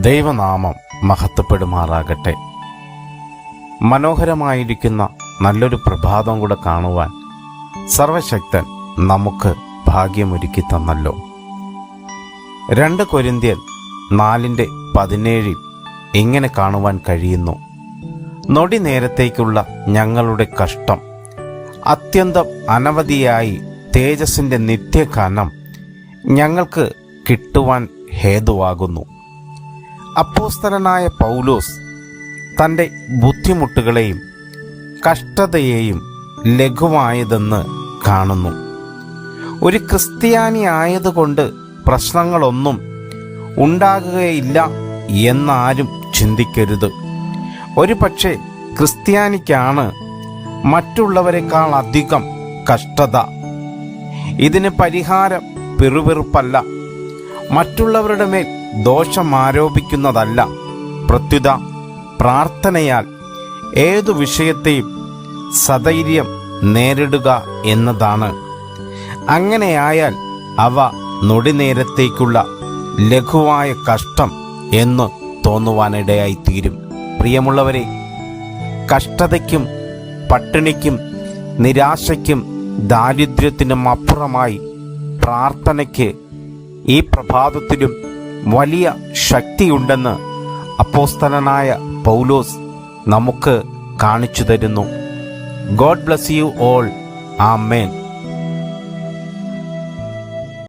ദൈവനാമം മഹത്വപ്പെടുമാറാകട്ടെ. മനോഹരമായിരിക്കുന്ന നല്ലൊരു പ്രഭാതം കൂടെ കാണുവാൻ സർവശക്തൻ നമുക്ക് ഭാഗ്യമൊരുക്കി തന്നല്ലോ. രണ്ട് കൊരിന്ത്യൻ നാലിന്റെ പതിനേഴിൽ ഇങ്ങനെ കാണുവാൻ കഴിയുന്നു. നൊടി നേരത്തേക്കുള്ള ഞങ്ങളുടെ കഷ്ടം അത്യന്തം അനവധിയായി തേജസ്സിന്റെ നിത്യകനം ഞങ്ങൾക്ക് കിട്ടുവാൻ ഹേതുവാകുന്നു. അപ്പോസ്തലനായ പൗലോസ് തന്റെ ബുദ്ധിമുട്ടുകളെയും കഷ്ടതയെയും ലഘുവായതെന്ന് കാണുന്നു. ഒരു ക്രിസ്ത്യാനി ആയതുകൊണ്ട് പ്രശ്നങ്ങളൊന്നും ഉണ്ടാകുകയില്ല എന്നാരും ചിന്തിക്കരുത്. ഒരു പക്ഷേ ക്രിസ്ത്യാനിക്കാണ് മറ്റുള്ളവരെക്കാൾ അധികം കഷ്ടത. ഇതിന് പരിഹാരം പിറുപിറുപ്പല്ല. മറ്റുള്ളവരുടെ മേൽ ദോഷം ആരോപിക്കുന്നതല്ല പ്രത്യുത പ്രാർത്ഥനയാൽ ഏതു വിഷയത്തെയും സധൈര്യം നേരിടുക എന്നതാണ്. അങ്ങനെയായാൽ അവ നൊടിനേരത്തേക്കുള്ള ലഘുവായ കഷ്ടം എന്ന് തോന്നുവാനിടയായിത്തീരും. പ്രിയമുള്ളവരെ കഷ്ടതയ്ക്കും പട്ടിണിക്കും നിരാശയ്ക്കും ദാരിദ്ര്യത്തിനും അപ്പുറമായി പ്രാർത്ഥനയ്ക്ക് ഈ പ്രഭാതത്തിലും വലിയ ശക്തിയുണ്ടെന്ന് അപ്പോസ്തലനായ പൗലോസ് നമുക്ക് കാണിച്ചു തരുന്നു. God bless you all. Amen